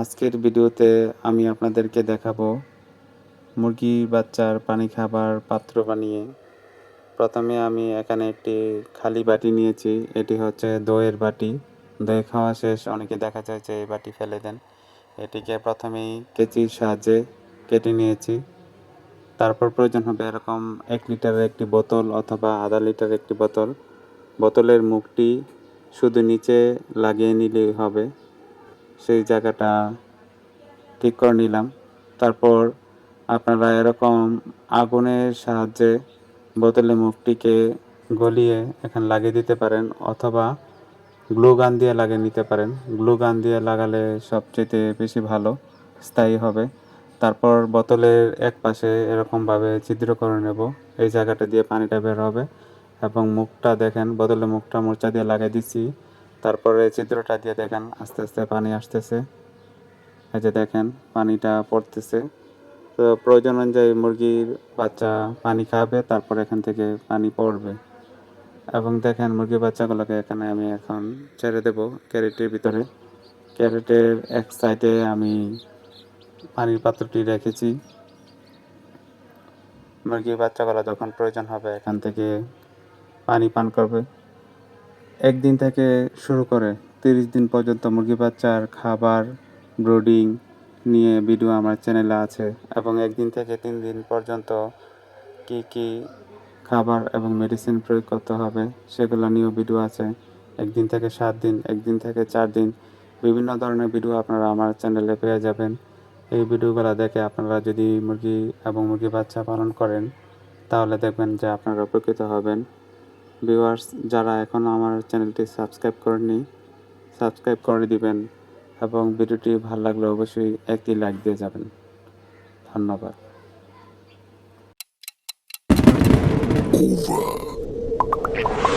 আজকের ভিডিওতে আমি আপনাদেরকে দেখাবো মুরগির বাচ্চার পানি খাবার পাত্র বানিয়ে। প্রথমে আমি এখানে একটি খালি বাটি নিয়েছি, এটি হচ্ছে দইয়ের বাটি। দই খাওয়া শেষ, অনেকে দেখা যায় যে এই বাটি ফেলে দেন। এটিকে প্রথমেই কেচির সাহায্যে কেটে নিয়েছি। তারপর প্রয়োজন হবে এরকম এক লিটারের একটি বোতল অথবা আধা লিটারের একটি বোতল। বোতলের মুখটি শুধু নিচে লাগিয়ে নিলেই হবে। সেই জায়গাটা ঠিক করে নিলাম। তারপর আপনারা এরকম আগুনের সাহায্যে বোতলের মুখটিকে গলিয়ে এখানে লাগিয়ে দিতে পারেন অথবা গ্লু গান দিয়ে লাগিয়ে নিতে পারেন। গ্লু গান দিয়ে লাগালে সবচেয়ে বেশি ভালো, স্থায়ী হবে। তারপর বোতলের এক পাশে এরকমভাবে ছিদ্র করে নেব। এই জায়গাটা দিয়ে পানিটা বের হবে এবং মুখটা দেখেন বোতলের মুখটা মোর্চা দিয়ে লাগিয়ে দিচ্ছি। তারপরে চিত্রটা দিয়ে দেখেন, আস্তে আস্তে পানি আসতেছে। এই যে দেখেন, পানিটা পড়তেছে। তো প্রয়োজন অনুযায়ী মুরগির বাচ্চা পানি খাবে, তারপর এখান থেকে পানি পড়বে। এবং দেখেন, মুরগির বাচ্চাগুলোকে এখানে আমি এখন ছেড়ে দেব ক্যারেটের ভিতরে। ক্যারেটের এক সাইডে আমি পানির পাত্রটি রেখেছি। মুরগির বাচ্চাগুলো যখন প্রয়োজন হবে, এখান থেকে পানি পান করবে। একদিন থেকে শুরু করে তিরিশ দিন পর্যন্ত মুরগি বাচ্চার খাবার, ব্রোডিং নিয়ে ভিডিও আমার চ্যানেলে আছে এবং একদিন থেকে তিন দিন পর্যন্ত কি কি খাবার এবং মেডিসিন প্রয়োগ করতে হবে সেগুলো নিয়েও ভিডিও আছে। একদিন থেকে সাত দিন, একদিন থেকে চার দিন, বিভিন্ন ধরনের ভিডিও আপনারা আমার চ্যানেলে পেয়ে যাবেন। এই ভিডিওগুলো দেখে আপনারা যদি মুরগি এবং মুরগি বাচ্চা পালন করেন, তাহলে দেখবেন যে আপনারা উপকৃত হবেন। ভিউয়ার্স যারা এখনও আমার চ্যানেলটি সাবস্ক্রাইব করেননি সাবস্ক্রাইব করে দিবেন এবং ভিডিওটি ভালো লাগলে অবশ্যই একটি লাইক দিয়ে যাবেন ধন্যবাদ over.